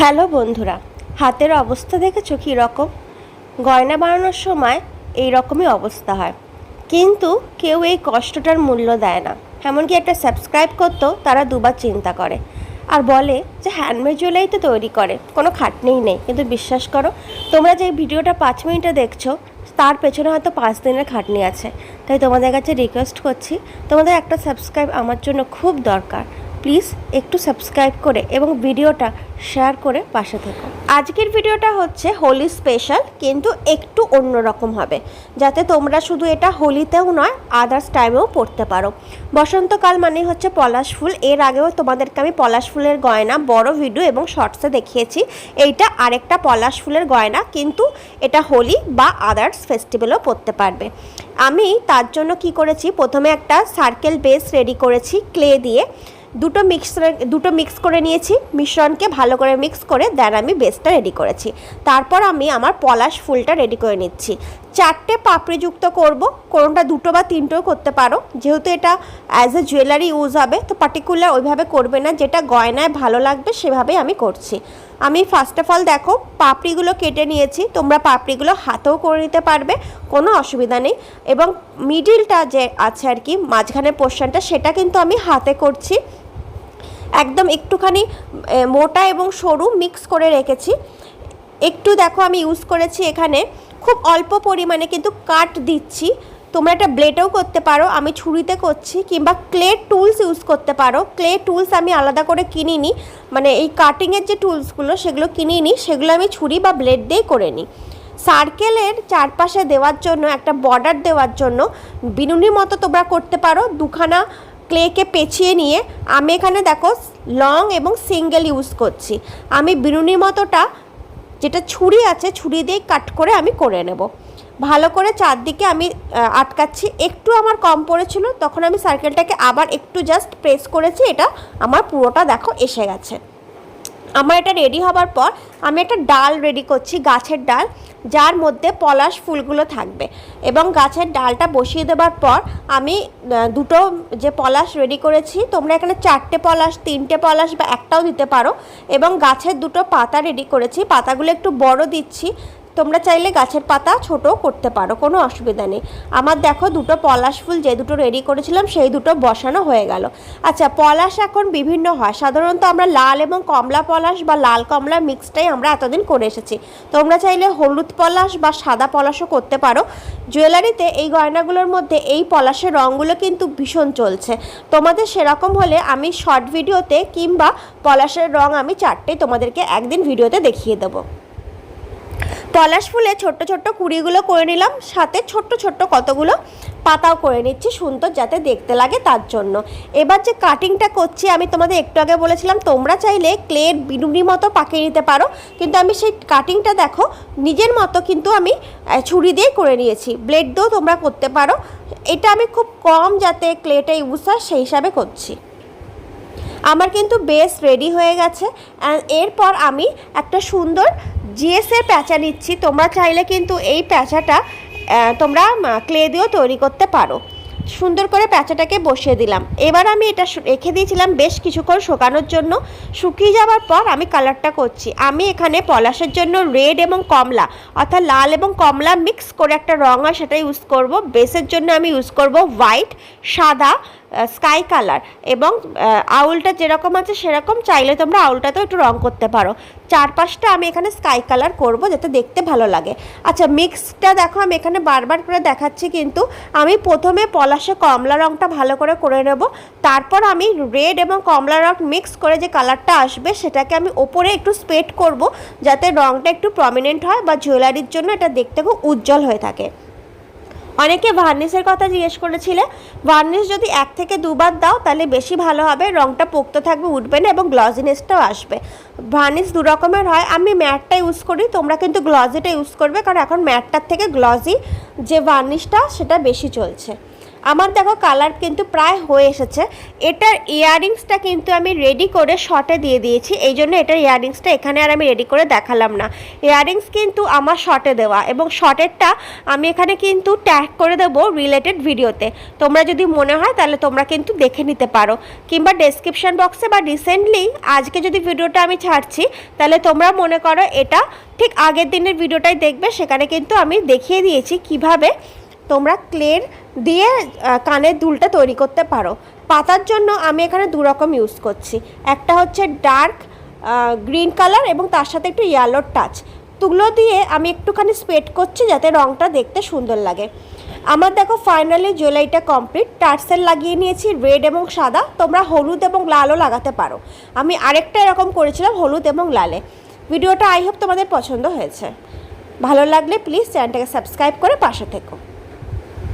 Hello বন্ধুরা, হাতের অবস্থা দেখেছ কী রকম? গয়না বানানোর সময় এই রকমই অবস্থা হয়। কিন্তু কেউ এই কষ্টটার মূল্য দেয় না। এমনকি একটা সাবস্ক্রাইব করতেও তারা দুবার চিন্তা করে। আর বলে যে হ্যান্ডমেড জুয়েলারি তো তৈরি করে, কোনো খাটনিই নেই। কিন্তু বিশ্বাস করো, তোমরা যে ভিডিওটা পাঁচ মিনিটে দেখছ, তার পেছনে হয়তো পাঁচ দিনের খাটনি আছে। তাই তোমাদের কাছে রিকোয়েস্ট করছি, তোমাদের একটা সাবস্ক্রাইব আমার জন্য খুব দরকার। প্লিজ একটু সাবস্ক্রাইব করে এবং ভিডিওটা শেয়ার করে পাশে থেকো। আজকের ভিডিওটা হচ্ছে হোলি স্পেশাল, কিন্তু একটু অন্যরকম হবে, যাতে তোমরা শুধু এটা হোলিতেও নয় আদার্স টাইমেও পড়তে পারো। বসন্তকাল মানে হচ্ছে পলাশ ফুল। এর আগেও তোমাদেরকে আমি পলাশ ফুলের গয়না, বড় ভিডিও এবং শর্টসে দেখিয়েছি। এইটা আরেকটা পলাশ ফুলের গয়না, কিন্তু এটা হোলি বা আদার্স ফেস্টিভ্যালও পড়তে পারবে। আমি তার জন্য কি করেছি, প্রথমে একটা সার্কেল বেস রেডি করেছি ক্লে দিয়ে। দুটো মিক্স দুটো মিক্স করে নিয়েছি। মিশ্রণকে ভালো করে মিক্স করে দেন আমি বেসটা রেডি করেছি। তারপর আমি আমার পলাশ ফুলটা রেডি করে নিচ্ছি। চারটে পাপড়ি যুক্ত করব। কোনোটা দুটো বা তিনটেও করতে পারো। যেহেতু এটা অ্যাজ এ জুয়েলারি ইউজ হবে, তো পার্টিকুলার ওইভাবে করবে না। যেটা গয়নায় ভালো লাগবে, সেভাবেই আমি করছি। আমি ফার্স্ট অফ অল দেখো, পাপড়িগুলো কেটে নিয়েছি। তোমরা পাপড়িগুলো হাতেও করে নিতে পারবে, কোনো অসুবিধা নেই। এবং মিডিলটা যে আছে আর কি, মাঝখানের পোর্শনটা সেটা কিন্তু আমি হাতে করছি। একদম একটুখানি মোটা এবং সরু মিক্স করে রেখেছি। একটু দেখো আমি ইউজ করেছি এখানে। খুব অল্প পরিমাণে কিন্তু কাট দিচ্ছি। তোমরা একটা ব্লেডেও করতে পারো, আমি ছুরিতে করছি কিংবা ক্লে টুলস ইউজ করতে পারো। ক্লে টুলস আমি আলাদা করে কিনিনি মানে এই কাটিংয়ের যে টুলসগুলো সেগুলো কিনিনি, সেগুলো আমি ছুরি বা ব্লেড দিয়ে করে নিই। সার্কেলের চারপাশে দেওয়ার জন্য, একটা বর্ডার দেওয়ার জন্য, বিনুনির মতো তোমরা করতে পারো। দুখানা ক্লেকে পেঁচিয়ে নিয়ে আমি এখানে দেখো লং এবং সিঙ্গেল ইউজ করছি। আমি বিরুনির মতোটা যেটা ছুরি আছে, ছুরি দিয়ে কাট করে আমি করে নেব। ভালো করে চারদিকে আমি আটকাচ্ছি। একটু আমার কম পড়েছিল, তখন আমি সার্কেলটাকে আবার একটু জাস্ট প্রেস করেছি, এটা আমার পুরোটা দেখো এসে গেছে। আমার এটা রেডি হবার পর আমি একটা ডাল রেডি করছি, গাছের ডাল, যার মধ্যে পলাশ ফুলগুলো থাকবে। এবং গাছের ডালটা বসিয়ে দেবার পর আমি দুটো যে পলাশ রেডি করেছি, তোমরা এখানে চারটে পলাশ, তিনটে পলাশ বা একটাও দিতে পারো। এবং গাছের দুটো পাতা রেডি করেছি, পাতাগুলো একটু বড় দিচ্ছি তোমরা চাইলে গাছের পাতা ছোটও করতে পারো, কোনো অসুবিধা নেই। আমার দেখো দুটো পলাশ ফুল যে দুটো রেডি করেছিলাম, সেই দুটো বসানো হয়ে গেল। আচ্ছা পলাশ এখন বিভিন্ন হয়। সাধারণত আমরা লাল এবং কমলা পলাশ বা লাল কমলা মিক্সটাই আমরা এতদিন করে এসেছি। তোমরা চাইলে হলুদ পলাশ বা সাদা পলাশও করতে পারো। জুয়েলারিতে এই গয়নাগুলোর মধ্যে এই পলাশের রঙগুলো কিন্তু ভীষণ চলছে। তোমাদের সেরকম হলে আমি শর্ট ভিডিওতে কিংবা পলাশের রং আমি চারটেই তোমাদেরকে একদিন ভিডিওতে দেখিয়ে দেবো। পলাশ ফুলে ছোট্ট ছোট্ট কুড়িগুলো করে নিলাম, সাথে ছোট্ট ছোট্ট কতগুলো পাতাও করে নিচ্ছি সুন্দর যাতে দেখতে লাগে তার জন্য। এবার যে কাটিংটা করছি, আমি তোমাদের একটু আগে বলেছিলাম, তোমরা চাইলে ক্লের বিনুনি মতো পাকিয়ে নিতে পারো, কিন্তু আমি সেই কাটিংটা দেখো, নিজের মতো কিন্তু আমি ছুরি দিয়ে করে নিয়েছি। ব্লেড দিয়েও তোমরা করতে পারো। এটা আমি খুব কম যাতে ক্লেটা ইউজ হয়, সেই হিসাবে করছি। আমার কিন্তু বেস রেডি হয়ে গেছে এরপর আমি একটা সুন্দর জিএসের প্যাঁচা নিচ্ছি। তোমরা চাইলে কিন্তু এই প্যাঁচাটা তোমরা ক্লে দিয়েও তৈরি করতে পারো। সুন্দর করে প্যাঁচাটাকে বসিয়ে দিলাম। এবার আমি এটা রেখে দিয়েছিলাম বেশ কিছুক্ষণ শুকানোর জন্য। শুকিয়ে যাওয়ার পর আমি কালারটা করছি। আমি এখানে পলাশের জন্য রেড এবং কমলা, অর্থাৎ লাল এবং কমলা মিক্স করে একটা রঙ হয় সেটা ইউজ করব। বেসের জন্য আমি ইউজ করব হোয়াইট সাদা স্কাই কালার এবং আউলটা যেরকম আছে সেরকম চাইলে তোমরা আউলটাতেও একটু রং করতে পারো। চারপাশটা আমি এখানে স্কাই কালার করব যাতে দেখতে ভালো লাগে। আচ্ছা মিক্সটা দেখো, আমি এখানে বারবার করে দেখাচ্ছি কিন্তু আমি প্রথমে পলাশে কমলা রংটা ভালো করে করে নেব। তারপর আমি রেড এবং কমলা রং মিক্স করে যে কালারটা আসবে সেটাকে আমি ওপরে একটু স্পেড করব যাতে রংটা একটু প্রমিনেন্ট হয় বা জুয়েলারির জন্য এটা দেখতে খুব উজ্জ্বল হয়ে থাকে। অনেকে ভার্নিশের কথা জিজ্ঞেস করেছিলে। ভার্নিশ যদি এক থেকে দুবার দাও, তাহলে বেশি ভালো হবে। রঙটা পোক্ত থাকবে, উঠবে না এবং গ্লজিনেসটাও আসবে। ভার্নিশ দু রকমের হয়। আমি ম্যাটটা ইউজ করি, তোমরা কিন্তু গ্লজিটা ইউজ করবে, কারণ এখন ম্যাটটার থেকে গ্লজি যে ভার্নিশটা সেটা বেশি চলছে। আমার দেখো কালার কিন্তু প্রায় হয়ে এসেছে। এটার ইয়াররিংসটা কিন্তু আমি রেডি করে শর্টে দিয়ে দিয়েছি। এই জন্য এটার ইয়াররিংসটা এখানে আর আমি রেডি করে দেখালাম না। ইয়াররিংস কিন্তু আমার শর্টে দেওয়া এবং শর্টেরটা আমি এখানে কিন্তু ট্যাগ করে দেবো রিলেটেড ভিডিওতে তোমরা যদি মনে হয় তাহলে তোমরা কিন্তু দেখে নিতে পারো। কিংবা ডেসক্রিপশন বক্সে বা রিসেন্টলি আজকে যদি ভিডিওটা আমি ছাড়ছি, তাহলে তোমরা মনে করো এটা ঠিক আগের দিনের ভিডিওটাই দেখবে। সেখানে কিন্তু আমি দেখিয়ে দিয়েছি কীভাবে তোমরা ক্লের দিয়ে কানের দুলটা তৈরি করতে পারো। পাতার জন্য আমি এখানে দু রকম ইউজ করছি। একটা হচ্ছে ডার্ক গ্রিন কালার এবং তার সাথে একটু ইয়েলোর টাচ তুলো দিয়ে আমি একটুখানি স্পেড করছি যাতে রঙটা দেখতে সুন্দর লাগে। আমার দেখো ফাইনালি জুয়েলারিটা কমপ্লিট টার্সেল লাগিয়ে নিয়েছি রেড এবং সাদা। তোমরা হলুদ এবং লালও লাগাতে পারো। আমি আরেকটা এরকম করেছিলাম, হলুদ এবং লালে। ভিডিওটা আই হোপ তোমাদের পছন্দ হয়েছে। ভালো লাগলে প্লিজ চ্যানেলটাকে সাবস্ক্রাইব করে পাশে থেকো।